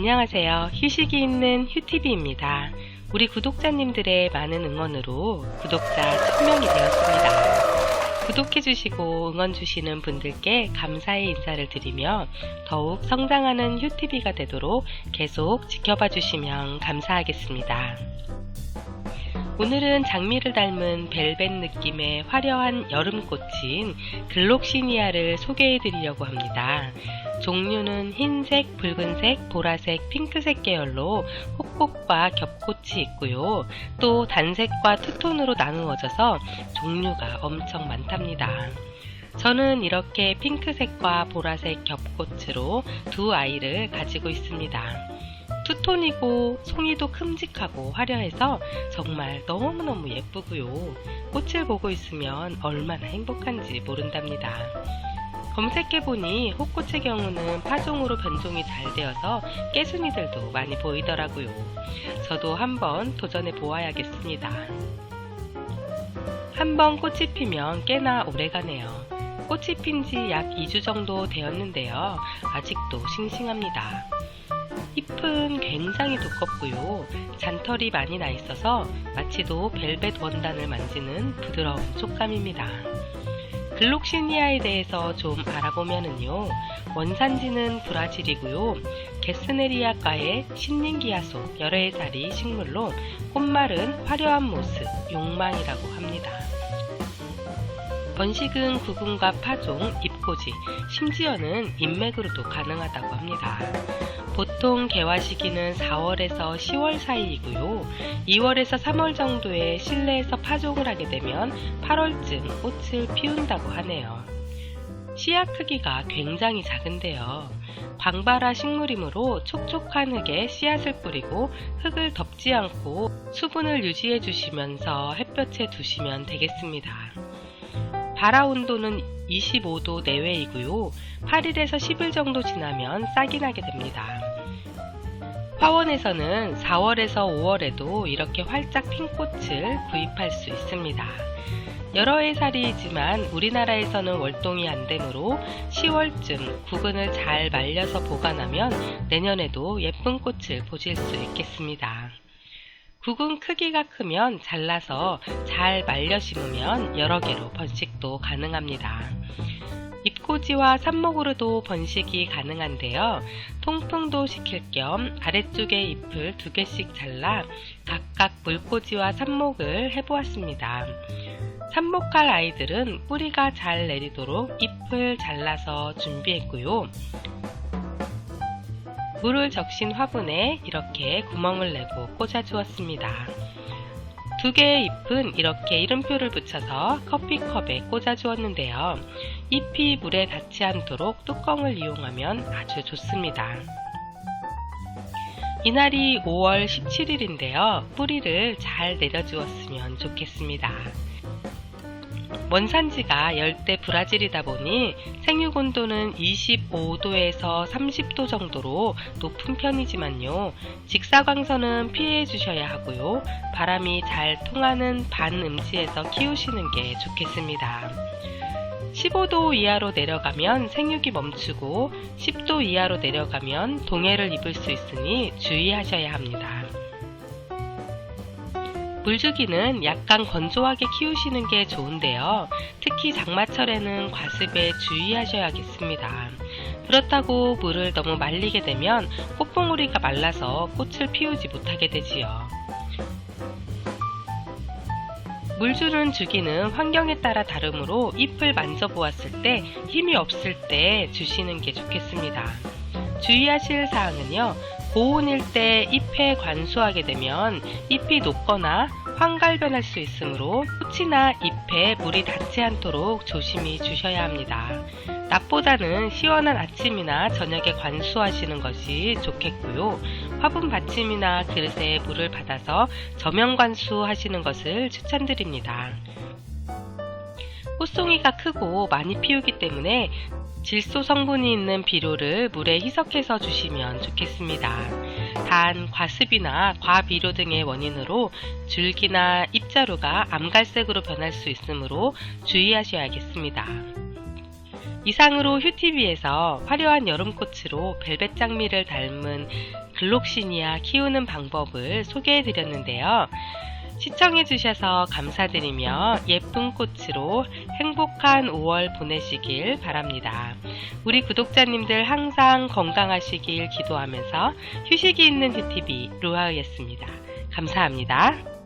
안녕하세요. 휴식이 있는 휴TV입니다. 우리 구독자님들의 많은 응원으로 구독자 1000명이 되었습니다. 구독해주시고 응원주시는 분들께 감사의 인사를 드리며 더욱 성장하는 휴TV가 되도록 계속 지켜봐 주시면 감사하겠습니다. 오늘은 장미를 닮은 벨벳 느낌의 화려한 여름꽃인 글록시니아를 소개해 드리려고 합니다. 종류는 흰색, 붉은색, 보라색, 핑크색 계열로 혹꽃과 겹꽃이 있고요. 또 단색과 투톤으로 나누어져서 종류가 엄청 많답니다. 저는 이렇게 핑크색과 보라색 겹꽃으로 두 아이를 가지고 있습니다. 투톤이고 송이도 큼직하고 화려해서 정말 너무너무 예쁘고요. 꽃을 보고 있으면 얼마나 행복한지 모른답니다. 검색해보니 호꽃의 경우는 파종으로 변종이 잘 되어서 깨순이들도 많이 보이더라고요. 저도 한번 도전해 보아야겠습니다. 한번 꽃이 피면 꽤나 오래가네요. 꽃이 핀 지 약 2주 정도 되었는데요. 아직도 싱싱합니다. 잎은 굉장히 두껍고요. 잔털이 많이 나 있어서 마치도 벨벳 원단을 만지는 부드러운 촉감입니다. 글록시니아에 대해서 좀 알아보면은요. 원산지는 브라질이고요. 게스네리아과의 신nin기아 속 11살이 식물로 꽃말은 화려한 모습, 용망이라고 합니다. 번식은 구근과 파종, 잎 꽂이, 심지어는 인맥으로도 가능하다고 합니다. 보통 개화 시기는 4월에서 10월 사이이고요. 2월에서 3월 정도에 실내에서 파종을 하게 되면 8월쯤 꽃을 피운다고 하네요. 씨앗 크기가 굉장히 작은데요. 광발화 식물이므로 촉촉한 흙에 씨앗을 뿌리고 흙을 덮지 않고 수분을 유지해 주시면서 햇볕에 두시면 되겠습니다. 발화 온도는 25도 내외이고요. 8일에서 10일 정도 지나면 싹이 나게 됩니다. 화원에서는 4월에서 5월에도 이렇게 활짝 핀 꽃을 구입할 수 있습니다. 여러 해 살이지만 우리나라에서는 월동이 안 되므로 10월쯤 구근을 잘 말려서 보관하면 내년에도 예쁜 꽃을 보실 수 있겠습니다. 국은 크기가 크면 잘라서 잘 말려 심으면 여러 개로 번식도 가능합니다. 잎꽂이와 삽목으로도 번식이 가능한데요. 통풍도 시킬 겸 아래쪽에 잎을 두 개씩 잘라 각각 물꽂이와 삽목을 해보았습니다. 삽목할 아이들은 뿌리가 잘 내리도록 잎을 잘라서 준비했고요. 물을 적신 화분에 이렇게 구멍을 내고 꽂아 주었습니다. 두 개의 잎은 이렇게 이름표를 붙여서 커피컵에 꽂아 주었는데요. 잎이 물에 닿지 않도록 뚜껑을 이용하면 아주 좋습니다. 이날이 5월 17일인데요. 뿌리를 잘 내려주었으면 좋겠습니다. 원산지가 열대 브라질이다 보니 생육 온도는 25도에서 30도 정도로 높은 편이지만요. 직사광선은 피해 주셔야 하고요. 바람이 잘 통하는 반음지에서 키우시는 게 좋겠습니다. 15도 이하로 내려가면 생육이 멈추고 10도 이하로 내려가면 동해를 입을 수 있으니 주의하셔야 합니다. 물주기는 약간 건조하게 키우시는 게 좋은데요. 특히 장마철에는 과습에 주의하셔야겠습니다. 그렇다고 물을 너무 말리게 되면 꽃봉오리가 말라서 꽃을 피우지 못하게 되지요. 물 주는 주기는 환경에 따라 다르므로 잎을 만져보았을 때 힘이 없을 때 주시는 게 좋겠습니다. 주의하실 사항은요. 고온일 때 잎에 관수하게 되면 잎이 녹거나 황갈변할 수 있으므로 꽃이나 잎에 물이 닿지 않도록 조심히 주셔야 합니다. 낮보다는 시원한 아침이나 저녁에 관수하시는 것이 좋겠고요. 화분 받침이나 그릇에 물을 받아서 저면 관수하시는 것을 추천드립니다. 꽃송이가 크고 많이 피우기 때문에 질소 성분이 있는 비료를 물에 희석해서 주시면 좋겠습니다. 단, 과습이나 과비료 등의 원인으로 줄기나 잎자루가 암갈색으로 변할 수 있으므로 주의하셔야겠습니다. 이상으로 휴티비에서 화려한 여름꽃으로 벨벳 장미를 닮은 글록시니아 키우는 방법을 소개해 드렸는데요. 시청해 주셔서 감사드리며 예쁜 꽃으로 행복한 5월 보내시길 바랍니다. 우리 구독자님들 항상 건강하시길 기도하면서 휴식이 있는 휴티비 루아였습니다. 감사합니다.